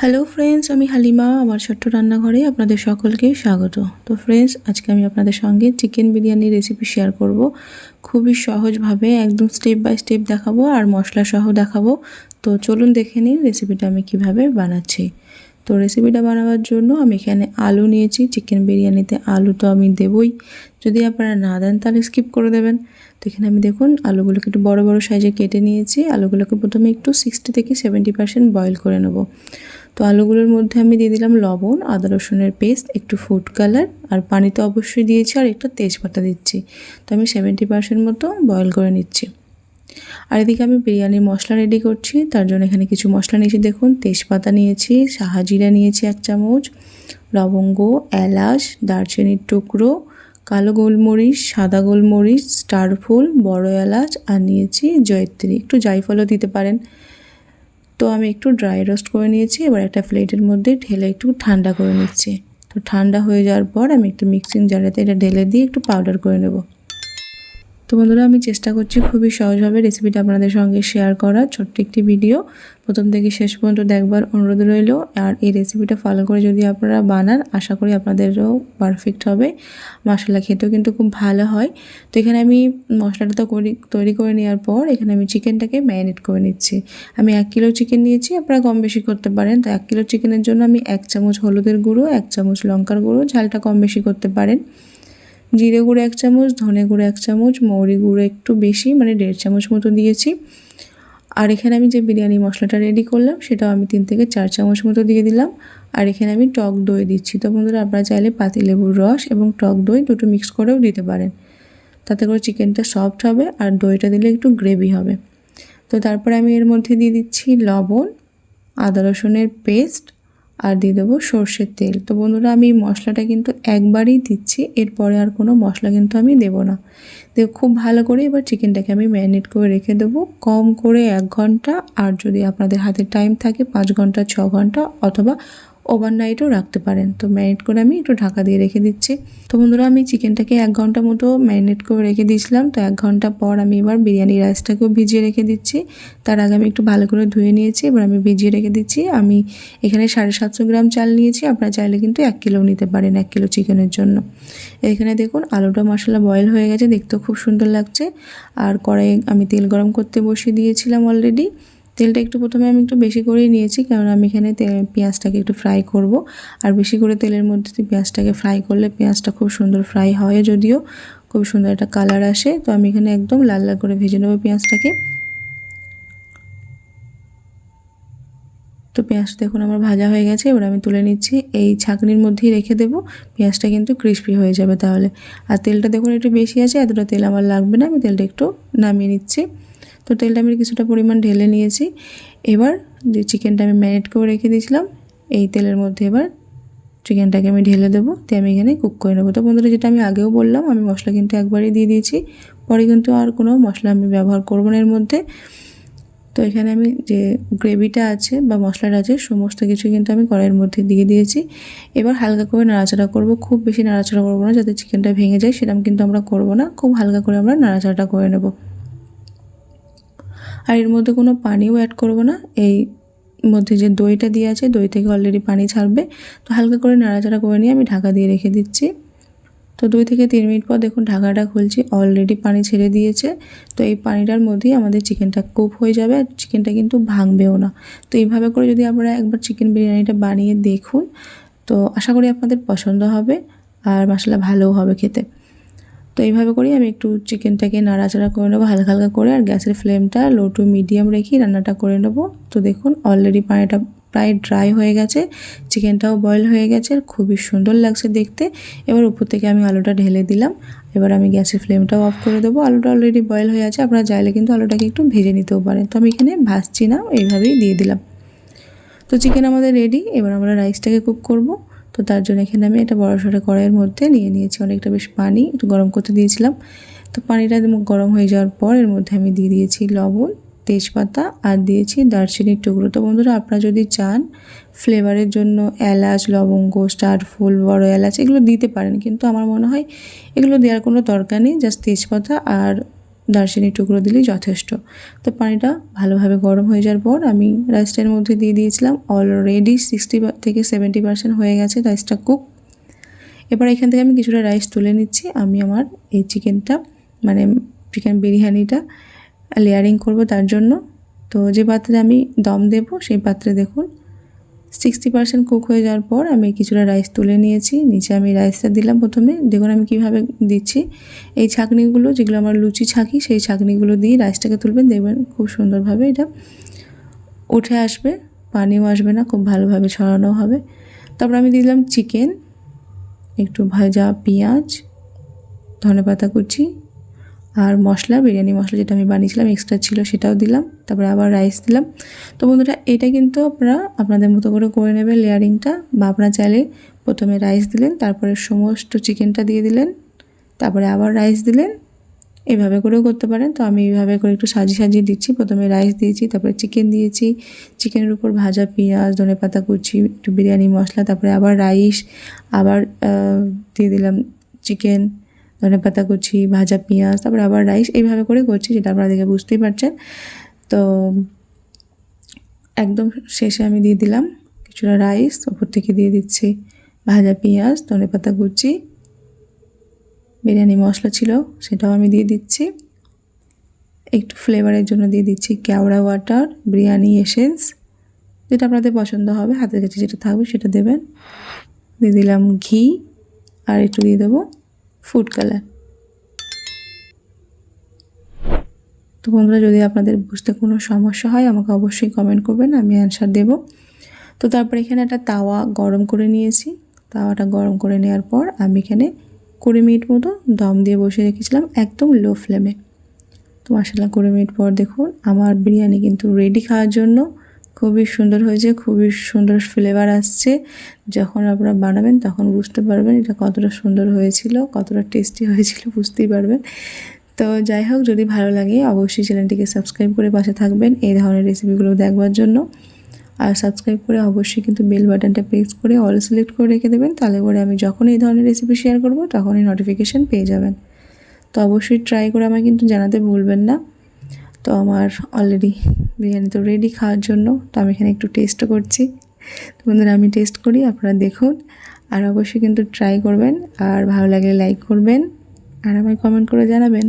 Hello friends আমি হালিমা, আমার ছোট্ট রান্নাঘরে আপনাদের সকলকে স্বাগত। তো ফ্রেন্ডস আজকে আমি আপনাদের সঙ্গে চিকেন বিরিয়ানির রেসিপি শেয়ার করব। খুবই সহজভাবে একদম স্টেপ বাই স্টেপ দেখাবো আর মশলা সহ দেখাবো। তো চলুন দেখে নিন রেসিপিটা আমি কীভাবে বানাচ্ছি। তো রেসিপিটা বানাবার জন্য আমি এখানে আলু নিয়েছি চিকেন বিরিয়ানিতে আলু তো আমি দেবই। যদি আপনারা না দেন তাহলে স্কিপ করে দেবেন। তো এখানে আমি দেখুন, আলুগুলোকে একটু বড় বড় সাইজে কেটে নিয়েছি। আলুগুলোকে প্রথমে একটু সিক্সটি থেকে সেভেন্টি পার্সেন্ট বয়েল করে নেব। তো আলুগুলোর মধ্যে আমি দিয়ে দিলাম লবণ, আদা, রসুনের পেস্ট একটু ফুড কালার আর পানি তো অবশ্যই দিয়েছি আর একটু তেজপাতা দিচ্ছি। তো আমি সেভেন্টি পার্সেন্ট মতো বয়েল করে নিচ্ছি। আর এদিকে আমি বিরিয়ানির মশলা রেডি করছি। তার জন্য এখানে কিছু মশলা নিয়েছি। দেখুন, তেজপাতা নিয়েছি সাহাজিরা নিয়েছি এক চামচ, লবঙ্গ, এলাচ, দারচিনির টুকরো, কালো গোলমরিচ, সাদা গোলমরিচ স্টার ফুল বড় এলাচ, আর নিয়েছি জয়ত্রী। একটু জায়ফলও দিতে পারেন। তো আমি একটু ড্রাই রোস্ট করে নিয়েছি। এবার একটা প্লেটের মধ্যে ঢেলে একটু ঠান্ডা করে নিচ্ছি। তো ঠান্ডা হয়ে যাওয়ার পর আমি একটু মিক্সিং জারেতে এটা ঢেলে দিয়ে একটু পাউডার করে নেব। তো বন্ধুরা, আমি চেষ্টা করছি খুবই সহজভাবে রেসিপিটা আপনাদের সঙ্গে শেয়ার করার। ছোট্ট একটি ভিডিও প্রথম থেকে শেষ পর্যন্ত দেখবার অনুরোধ রইল। আর এই রেসিপিটা ফলো করে যদি আপনারা বানান, আশা করি আপনাদেরও পারফেক্ট হবে। মশলা খেতেও কিন্তু খুব ভালো হয়। তো এখানে আমি মশলাটা তো করি, তৈরি করে নেওয়ার পর এখানে আমি চিকেনটাকে ম্যারিনেট করে নিচ্ছি। আমি এক কিলো চিকেন নিয়েছি, আপনারা কম বেশি করতে পারেন। তো এক কিলো চিকেনের জন্য আমি এক চামচ হলুদের গুঁড়ো, এক চামচ লঙ্কার গুঁড়ো, ঝালটা কম বেশি করতে পারেন। জিরে গুঁড়ো এক চামচ, ধনে গুঁড়ো এক চামচ, মৌরি গুঁড়ো একটু বেশি মানে দেড় চামচ মতো দিয়েছি। আর এখানে আমি যে বিরিয়ানি মশলাটা রেডি করলাম, সেটাও আমি তিন থেকে চার চামচ মতো দিয়ে দিলাম। আর এখানে আমি টক দই দিচ্ছি। তো বন্ধুরা, আপনারা চাইলে পাতি লেবুর রস এবং টক দই দুটো মিক্স করেও দিতে পারেন। তাতে করে চিকেনটা সফট হবে আর দইটা দিলে একটু গ্রেভি হবে। তো তারপরে আমি এর মধ্যে দিয়ে দিচ্ছি লবণ, আদা রসুনের পেস্ট আর দিয়ে দেবো সর্ষের তেল। তো বন্ধুরা, আমি মশলাটা কিন্তু একবারই দিচ্ছি, এরপরে আর কোনো মশলা কিন্তু আমি দেব না। তো খুব ভালো করে এবার চিকেনটাকে আমি ম্যারিনেট করে রেখে দেবো। কম করে এক ঘণ্টা, আর যদি আপনাদের হাতে টাইম থাকে, পাঁচ ঘণ্টা, ছ ঘণ্টা, অথবা ওভারনাইটও রাখতে পারেন। তো ম্যারিনেট করে আমি একটু ঢাকা দিয়ে রেখে দিচ্ছি। তো বন্ধুরা, আমি চিকেনটাকে এক ঘণ্টা মতো ম্যারিনেট করে রেখে দিয়েছিলাম। তো এক ঘণ্টা পর আমি এবার বিরিয়ানি রাইসটাকেও ভিজিয়ে রেখে দিচ্ছি। তার আগে আমি একটু ভালো করে ধুয়ে নিয়েছি, এবার আমি ভিজিয়ে রেখে দিচ্ছি। আমি এখানে সাড়ে সাতশো গ্রাম চাল নিয়েছি। আপনারা চাইলে কিন্তু এক কিলো নিতে পারেন, এক কিলো চিকেনের জন্য। এখানে দেখুন, আলুটা মশলা বয়েল হয়ে গেছে। দেখতেও খুব সুন্দর লাগছে। আর কড়াই আমি তেল গরম করতে বসিয়ে দিয়েছিলাম অলরেডি তেলটা একটু প্রথমে আমি একটু বেশি করেই নিয়েছি কারণ আমি এখানে পেঁয়াজটাকে একটু ফ্রাই করব। আর বেশি করে তেলের মধ্যে পেঁয়াজটাকে ফ্রাই করলে পেঁয়াজটা খুব সুন্দর ফ্রাই হয় যদিও খুব সুন্দর একটা কালার আসে। তো আমি এখানে একদম লাল লাল করে ভেজে নেব পেঁয়াজটাকে। তো পেঁয়াজটা দেখুন আমার ভাজা হয়ে গেছে, এবার আমি তুলে নিচ্ছি। এই ছাঁকনির মধ্যেই রেখে দেবো, পেঁয়াজটা কিন্তু ক্রিস্পি হয়ে যাবে তাহলে। আর তেলটা দেখুন একটু বেশি আছে, এতটা তেল আমার লাগবে না, আমি তেলটা একটু নামিয়ে নিচ্ছি। তো তেলটা আমি কিছুটা পরিমাণ ঢেলে নিয়েছি। এবার যে চিকেনটা আমি ম্যারিনেট করে রেখে দিয়েছিলাম, এই তেলের মধ্যে এবার চিকেনটাকে আমি ঢেলে দেবো। দিয়ে আমি এখানে কুক করে নেব। তো বন্ধুরা, যেটা আমি আগেও বললাম, আমি মশলা কিন্তু একবারই দিয়ে দিয়েছি। পরে কিন্তু আর কোনো মশলা আমি ব্যবহার করব না এর মধ্যে। তো এখানে আমি যে গ্রেভিটা আছে বা মশলাটা আছে, সমস্ত কিছু কিন্তু আমি কড়াইয়ের মধ্যে দিয়ে দিয়েছি। এবার হালকা করে নাড়াচাড়া করব। খুব বেশি নাড়াচাড়া করব না, যাতে চিকেনটা ভেঙে যায়, সেরকম কিন্তু আমরা করব না। খুব হালকা করে আমরা নাড়াচাড়াটা করে নেব। আর এর মধ্যে কোনো পানিও অ্যাড করব না। এই মধ্যে যে দইটা দিয়ে আছে, দই থেকে অলরেডি পানি ছাড়বে। তো হালকা করে নাড়াচাড়া করে নিয়ে আমি ঢাকা দিয়ে রেখে দিচ্ছি। তো দুই থেকে তিন মিনিট পর দেখুন ঢাকাটা খুলছি অলরেডি পানি ছেড়ে দিয়েছে। তো এই পানিটার মধ্যেই আমাদের চিকেনটা কুক হয়ে যাবে আর চিকেনটা কিন্তু ভাঙবেও না। তো এইভাবে করে যদি আপনারা একবার চিকেন বিরিয়ানিটা বানিয়ে দেখুন, তো আশা করি আপনাদের পছন্দ হবে আর মশলা ভালোও হবে খেতে। তো এইভাবে করেই আমি একটু চিকেনটাকে নাড়াচাড়া করে নেব হালকা হালকা করে, আর গ্যাসের ফ্লেমটা লো টু মিডিয়াম রেখে রান্নাটা করে নেব। তো দেখুন অলরেডি পানিটা প্রায় ড্রাই হয়ে গেছে চিকেনটাও বয়েল হয়ে গেছে, আর খুবই সুন্দর লাগছে দেখতে। এবার উপর থেকে আমি আলুটা ঢেলে দিলাম, এবার আমি গ্যাসের ফ্লেমটাও অফ করে দেবো। আলুটা অলরেডি বয়েল হয়ে আছে, আপনারা চাইলে কিন্তু আলুটাকে একটু ভেজে নিতেও পারেন। তো আমি এখানে ভাজছি না, এইভাবেই দিয়ে দিলাম। তো চিকেন আমাদের রেডি এবার আমরা রাইসটাকে কুক করব। তো তার জন্য এখানে আমি একটা বড় সড়ো কড়াইয়ের মধ্যে নিয়ে নিয়েছি। অনেকটা বেশ পানি, একটু গরম করতে দিয়েছিলাম। তো পানিটা গরম হয়ে যাওয়ার পর এর মধ্যে আমি দিয়ে দিয়েছি লবণ, তেজপাতা আর দিয়েছি দারচিনির টুকরো। তো বন্ধুরা, আপনারা যদি চান ফ্লেভারের জন্য এলাচ, লবঙ্গ স্টার ফুল, বড় এলাচ, এগুলো দিতে পারেন। কিন্তু আমার মনে হয় এগুলো দেওয়ার কোনো দরকার নেই জাস্ট তেজপাতা আর দারচিনি টুকরো দিলেই যথেষ্ট। তো পানিটা ভালোভাবে গরম হয়ে যাওয়ার পর আমি রাইসটার মধ্যে দিয়ে দিয়েছিলাম। অলরেডি সিক্সটি থেকে সেভেন্টি পার্সেন্ট হয়ে গেছে রাইসটা কুক এবার এখান থেকে আমি কিছুটা রাইস তুলে নিচ্ছি। আমি আমার এই চিকেনটা মানে চিকেন বিরিয়ানিটা লেয়ারিং করব তার জন্য। তো যে পাত্রে আমি দম দেব, সেই পাত্রে দেখুন সিক্সটি পার্সেন্ট কুক হয়ে যাওয়ার পর আমি কিছুটা রাইস তুলে নিয়েছি। নিচে আমি রাইসটা দিলাম প্রথমে। দেখুন আমি কীভাবে দিচ্ছি। এই ছাঁকনিগুলো, যেগুলো আমার লুচি ছাঁকি, সেই ছাঁকনিগুলো দিয়ে রাইসটাকে তুলবেন। দেখবেন খুব সুন্দরভাবে এটা উঠে আসবে। পানিও আসবে না, খুব ভালোভাবে ছড়ানো হবে। তারপর আমি দিলাম চিকেন একটু ভাজা পেঁয়াজ ধনে পাতা কুচি আর মশলা, বিরিয়ানি মশলা যেটা আমি বানিয়েছিলাম এক্সট্রা ছিল সেটাও দিলাম, তারপরে আবার রাইস দিলাম। তো বন্ধুরা, এটা কিন্তু আপনারা আপনাদের মতো করে করে নেবেন লেয়ারিংটা বা আপনারা চাইলে প্রথমে রাইস দিলেন, তারপরে সমস্ত চিকেনটা দিয়ে দিলেন, তারপরে আবার রাইস দিলেন। এভাবে করেও করতে পারেন। তো আমি এইভাবে করে একটু সাজিয়ে সাজিয়ে দিচ্ছি। প্রথমে রাইস দিয়েছি, তারপরে চিকেন দিয়েছি। চিকেনের উপর ভাজা পেঁয়াজ, ধনে পাতা কুচি, একটু বিরিয়ানি মশলা, তারপরে আবার রাইস আবার দিয়ে দিলাম চিকেন ধনে পাতা কুচি, ভাজা পেঁয়াজ, তারপরে আবার রাইস, এইভাবে করে করছি, যেটা আপনারা দেখে বুঝতেই পারছেন। তো একদম শেষে আমি দিয়ে দিলাম কিছুটা রাইস, ওপর থেকে দিয়ে দিচ্ছি ভাজা পেঁয়াজ, ধনে পাতা কুচি, বিরিয়ানি মশলা ছিল সেটাও আমি দিয়ে দিচ্ছি। একটু ফ্লেভারের জন্য দিয়ে দিচ্ছি কেওড়া ওয়াটার, বিরিয়ানি এসেন্স, যেটা আপনাদের পছন্দ হবে, হাতের কাছে যেটা থাকবে সেটা দেবেন। দিয়ে দিলাম ঘি, আর একটু দিয়ে দেবো ফুড কালার। তো বন্ধুরা, যদি আপনাদের বুঝতে কোনো সমস্যা হয়, আমাকে অবশ্যই কমেন্ট করবেন, আমি অ্যান্সার দেব। তো তারপর এখানে একটা তাওয়া গরম করে নিয়েছি। তাওয়াটা গরম করে নেওয়ার পর আমি এখানে কুড়ি মিনিট মতো দম দিয়ে বসে রেখেছিলাম একদম লো ফ্লেমে তো মশলা কুড়ি মিনিট পর দেখুন, আমার বিরিয়ানি কিন্তু রেডি খাওয়ার জন্য খুবই সুন্দর হয়েছে খুবই সুন্দর ফ্লেভার আসছে। যখন আপনারা বানাবেন তখন বুঝতে পারবেন এটা কতটা সুন্দর হয়েছিল, কতটা টেস্টি হয়েছিল, বুঝতেই পারবেন। তো যাই হোক, যদি ভালো লাগে অবশ্যই চ্যানেলটিকে সাবস্ক্রাইব করে পাশে থাকবেন এই ধরনের রেসিপিগুলো দেখবার জন্য। আর সাবস্ক্রাইব করে অবশ্যই কিন্তু বেল বাটনটা প্রেস করে অল সিলেক্ট করে রেখে দেবেন, তাহলে করে আমি যখন এই ধরনের রেসিপি শেয়ার করব তখনই নোটিফিকেশান পেয়ে যাবেন। তো অবশ্যই ট্রাই করে আমাকে কিন্তু জানাতে ভুলবেন না। তো আমার অলরেডি বিরিয়ানি তো রেডি খাওয়ার জন্য, তো আমি এখানে একটু টেস্টও করছি। তো বন্ধুরা, আমি টেস্ট করি, আপনারা দেখুন। আর অবশ্যই কিন্তু ট্রাই করবেন, আর ভালো লাগলে লাইক করবেন, আর আমায় কমেন্ট করে জানাবেন।